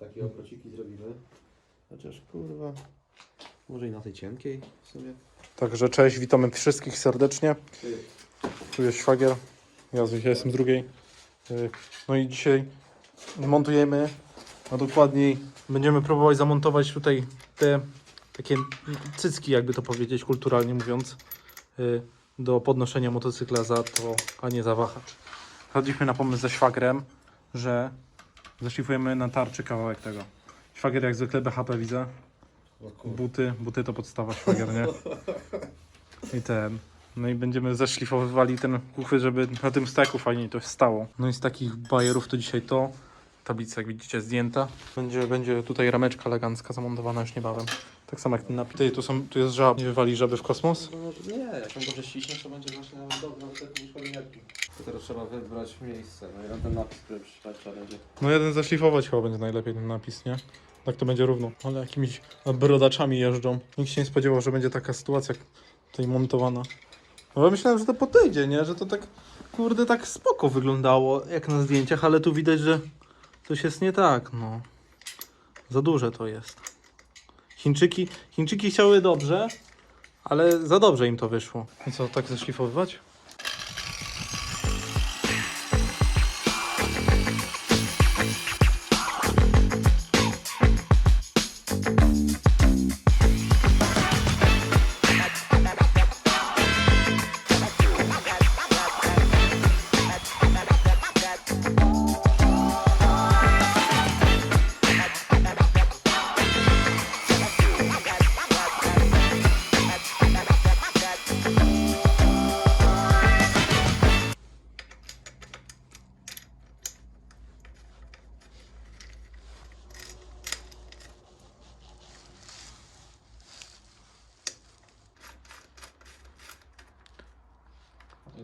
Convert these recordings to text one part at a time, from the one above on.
takie okrociki zrobimy. Chociaż kurwa, może i na tej cienkiej w. Także cześć, witamy wszystkich serdecznie. Tu jest szwagier, ja jestem z drugiej. Y, No i dzisiaj montujemy, a dokładniej będziemy próbować zamontować tutaj te takie cycki, jakby to powiedzieć, kulturalnie mówiąc, y, do podnoszenia motocykla za to, a nie za wahacz. Chodziliśmy na pomysł ze szwagrem, że zaszlifujemy na tarczy kawałek tego. Szwagier jak zwykle BHP widzę. Buty, buty to podstawa szwagier, nie? I ten. No i będziemy zeszlifowywali ten uchwyt, żeby na tym steku fajniej to stało. No i z takich bajerów to dzisiaj to. Tablica jak widzicie zdjęta. Będzie, będzie tutaj rameczka elegancka zamontowana już niebawem. Tak samo jak ten napis. Tutaj tu, są, tu jest żab. Nie wywali żaby w kosmos. No, nie, jak on dobrze ściśniesz, to będzie właśnie lepiej niż teraz trzeba wybrać miejsce, no i na ten napis, który przeczytać trzeba będzie. No jeden zeszlifować chyba będzie najlepiej ten napis, nie? Tak to będzie równo. Ale jakimiś brodaczami jeżdżą. Nikt się nie spodziewał, że będzie taka sytuacja tutaj montowana. No ja myślałem, że to podejdzie, nie? Że to tak, kurde, tak spoko wyglądało jak na zdjęciach, ale tu widać, że coś jest nie tak, no. Za duże to jest. Chińczyki, Chińczyki chciały dobrze, ale za dobrze im to wyszło. I co, tak zeszlifowywać?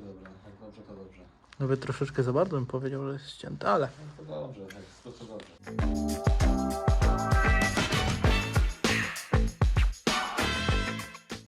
No i dobra, jak dobrze, to dobrze. Nawet troszeczkę za bardzo bym powiedział, że jest ścięte, ale... No to dobrze, to, to dobrze.